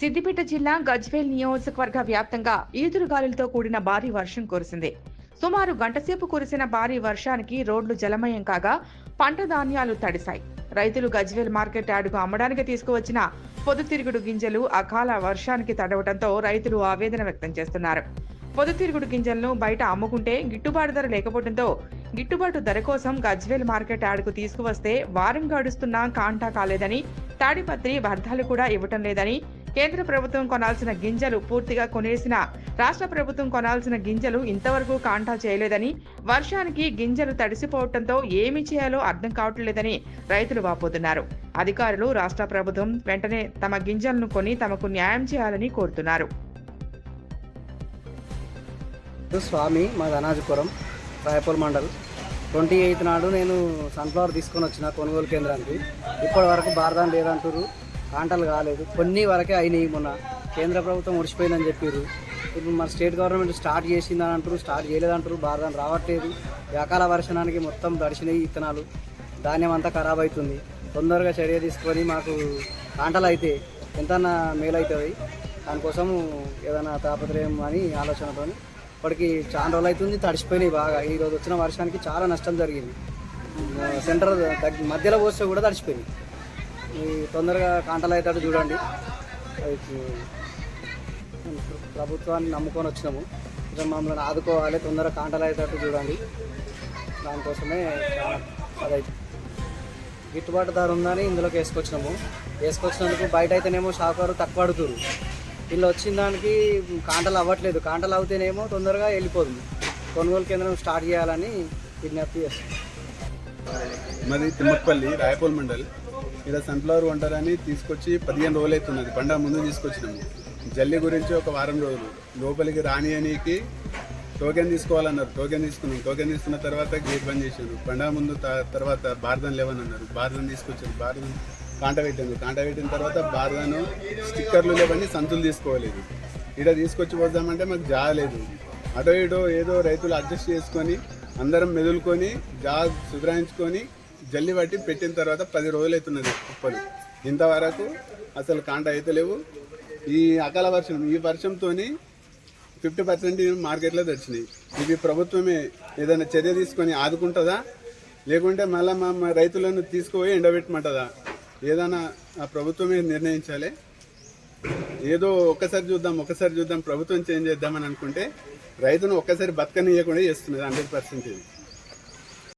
సిద్దిపేట జిల్లా గజ్వేల్ నియోజకవర్గ వ్యాప్తంగా ఈదురుగాలులతో కూడిన భారీ వర్షం కురిసింది. సుమారు గంటసేపు కురిసిన భారీ వర్షానికి రోడ్లు జలమయం కాగా పంట ధాన్యాలు తడిశాయి. రైతులు గజ్వేల్ మార్కెట్ యార్డుకు అమ్మడానికి తీసుకువచ్చిన పొద్దుతిరుగుడు గింజలు అకాల వర్షానికి తడవడంతో రైతులు ఆవేదన వ్యక్తం చేస్తున్నారు. పొద్దుతిరుగుడు గింజలను బయట అమ్ముకుంటే గిట్టుబాటు ధర లేకపోవడంతో గిట్టుబాటు ధర కోసం గజ్వేల్ మార్కెట్ యార్డుకు తీసుకువస్తే వారం గడుస్తున్నా కాంటా కాలేదని తాడిపత్రి భర్తాలు కూడా ఇవ్వటం లేదని కేంద్ర ప్రభుత్వం కొనాల్సిన గింజలు పూర్తిగా కొనేసిన రాష్ట్ర ప్రభుత్వం కొనాల్సిన గింజలు ఇంతవరకు కాంటా చేయలేదని వర్షానికి గింజలు తడిసిపోవడంతో ఏమి చేయాలో అర్థం కావట్లేదని రైతులు వాపోతున్నారు. అధికారులు రాష్ట్ర ప్రభుత్వం వెంటనే తమ గింజలను కొని తమకు న్యాయం చేయాలని కోరుతున్నారు. స్వామి మా అనాజపురం రాయపూర్ మండల్. ట్వంటీ ఎయిత్ నాడు నేను సన్ఫ్లవర్ తీసుకొని వచ్చిన కొనుగోలు కేంద్రానికి. ఇప్పటి వరకు బారదాన్ లేదంటారు కాంటలు కాలేదు. కొన్ని వరకే అయినాయి మొన్న. కేంద్ర ప్రభుత్వం ఒడిచిపోయిందని చెప్పారు ఇప్పుడు మన స్టేట్ గవర్నమెంట్ స్టార్ట్ చేసిందని అంటారు స్టార్ట్ చేయలేదంటారు బారదాన్ రావట్లేదు. వ్యాకాల వర్షణానికి వర్షానికి మొత్తం దడిచినాయి ఇత్తనాలు. ధాన్యం అంతా ఖరాబ్ అవుతుంది తొందరగా చర్య తీసుకొని మాకు కాంటలు అయితే ఎంత మేలవుతుంది దానికోసం ఏదైనా తాపత్రయం అని ఆలోచనతో ఇప్పటికి చాలా రోజులు అవుతుంది తడిచిపోయినాయి బాగా. ఈ రోజు వచ్చిన వర్షానికి చాలా నష్టం జరిగింది. సెంటర్ మధ్యలో పోస్తే కూడా తడిచిపోయినాయి తొందరగా కాంటలు అయ్యేటట్టు చూడండి ప్రభుత్వాన్ని నమ్ముకొని వచ్చినాము. కొంచెం మమ్మల్ని ఆదుకోవాలి తొందరగా కాంటలు అయ్యేటట్టు చూడండి. దానికోసమే అదైతే. గిట్టుబాటు ధర ఉందని ఇందులోకి వేసుకొచ్చినాము. వేసుకొచ్చినందుకు బయట అయితేనేమో షాపుకారు తక్కువ అడుగుతారు వీళ్ళు వచ్చిన దానికి కాంటలు అవ్వట్లేదు. కాంటలు అవుతేనేమో తొందరగా వెళ్ళిపోతుంది కొనుగోలు కేంద్రం స్టార్ట్ చేయాలని విజ్ఞప్తి చేస్తున్నాం మరి తిమ్మపల్లి రాయపూల్ మండలి. ఇలా సన్ఫ్లవర్ వంటరని తీసుకొచ్చి పదిహేను రోజులు అవుతున్నది పండగ ముందు తీసుకొచ్చినాము జల్లి గురించి ఒక వారం రోజులు. లోపలికి రానియనికి టోకెన్ తీసుకోవాలన్నారు. టోకెన్ తీసుకున్నాం. టోకెన్ తీసుకున్న తర్వాత గేట్ బంద్ చేశారు. పండగ ముందు తర్వాత బార్దన్ లేవనన్నారు బార్దన్ తీసుకొచ్చారు. బార్దన్ కాంట పెట్టింది కాంట పెట్టిన తర్వాత బార్దన్ స్టిక్కర్లు లేవని సంతులు తీసుకోలేదు. ఇక్కడ తీసుకొచ్చి పోదామంటే మాకు జాగలేదు అటో ఇటో ఏదో రైతులు అడ్జస్ట్ చేసుకొని అందరం మెదులుకొని జా సుధరాయించుకొని జల్లి పట్టి పెట్టిన తర్వాత పది రోజులు అవుతున్నది కుప్పలు ఇంతవరకు అసలు కాంట అయితే లేవు. ఈ అకాల వర్షం ఈ వర్షంతోని ఫిఫ్టీ పర్సెంట్ మార్కెట్లో తెచ్చినాయి ఇది ప్రభుత్వమే ఏదైనా చర్య తీసుకొని ఆదుకుంటుందా? లేకుంటే మళ్ళీ మా రైతులను తీసుకుపోయి ఎండబెట్టమంటుందా? ఏదైనా ఆ ప్రభుత్వమే నిర్ణయించాలి. ఏదో ఒక్కసారి చూద్దాం ఒక్కసారి చూద్దాం ప్రభుత్వం చేంజ్ చేద్దామని అనుకుంటే రైతును ఒక్కసారి బతకనియకుండా చేస్తున్నది హండ్రెడ్ పర్సెంట్